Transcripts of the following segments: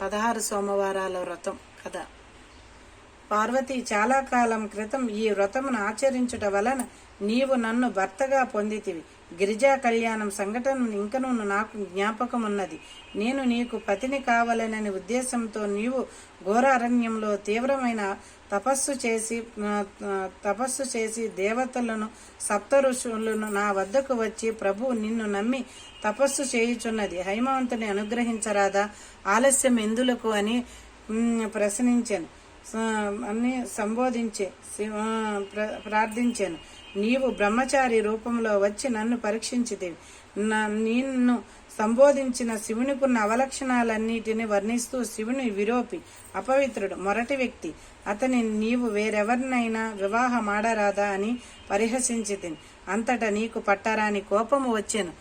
పదహారు సోమవారాల వ్రతం కథ. పార్వతి చాలా కాలం క్రితం ఈ వ్రతమును ఆచరించుట వలన నీవు నన్ను భర్తగా పొందితివి. గిరిజా కళ్యాణం సంఘటన ఇంకనూ నాకు జ్ఞాపకం ఉన్నది నేను నీకు పతిని కావాలనని ఉద్దేశంతో నీవు ఘోర అరణ్యంలో తీవ్రమైన తపస్సు చేసి తపస్సు చేసి దేవతలను సప్త ఋషులను నా వద్దకు వచ్చి ప్రభు నిన్ను నమ్మి తపస్సు చేయుచున్నది. హైమవంతుని అనుగ్రహించరాదా? ఆలస్యం ఎందులకు అని ప్రశ్నించాను. అన్ని సంబోధించే ప్రార్థించాను. నీవు బ్రహ్మచారి రూపంలో వచ్చి నన్ను పరీక్షించితివి. నిన్ను సంబోధించిన శివునికున్న అవలక్షణాలన్నిటిని వర్ణిస్తూ శివుని విరోపి అపవిత్రుడు మొరటి వ్యక్తి. అతని నీవు వేరెవరినైనా వివాహమాడరాదా అని పరిహసించితిని. అంతటా నీకు పట్టరాని కోపము వచ్చాను.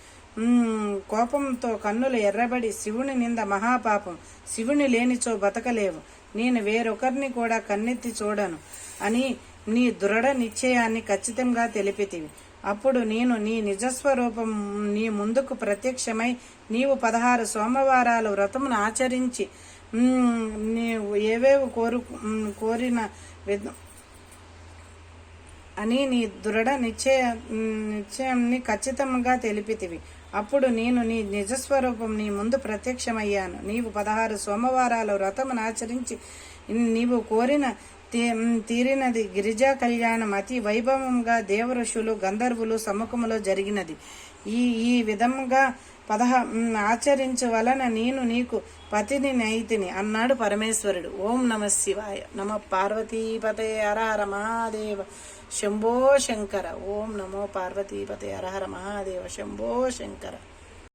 కోపంతో కన్నులు ఎర్రబడి శివుని నింద మహాపాపం. శివుని లేనిచో బతకలేవు. నేను వేరొకరిని కూడా కన్నెత్తి చూడను అని నీ దృఢ నిశ్చయాన్ని ఖచ్చితంగా తెలిపితివి. అప్పుడు నేను నీ నిజస్వరూపం నీ ముందుకు ప్రత్యక్షమై నీవు పదహారు సోమవారాలు వ్రతమును ఆచరించి మ్మ్, నీవు ఏవేవి కోరు కోరిన అని నీ దృఢ నిశ్చయ నిశ్చయంని ఖచ్చితంగా తెలిపితివి. అప్పుడు నేను నీ నిజస్వరూపం నీ ముందు ప్రత్యక్షమయ్యాను. నీవు పదహారు సోమవారాల వ్రతమును ఆచరించి నీవు కోరిన తీరినది. గిరిజా కళ్యాణం అతి వైభవంగా దేవఋషులు గంధర్వులు సముఖములో జరిగినది. ఈ ఈ విధంగా పదహ ఆచరించవలన ఆచరించు వలన నేను నీకు పతిని నైతిని అన్నాడు పరమేశ్వరుడు. ఓం నమ శివాయ. నమ పార్వతీపతే అరహర మహాదేవ శంభో శంకర. ఓం నమో పార్వతీపతే అరహర మహాదేవ శంభో శంకర.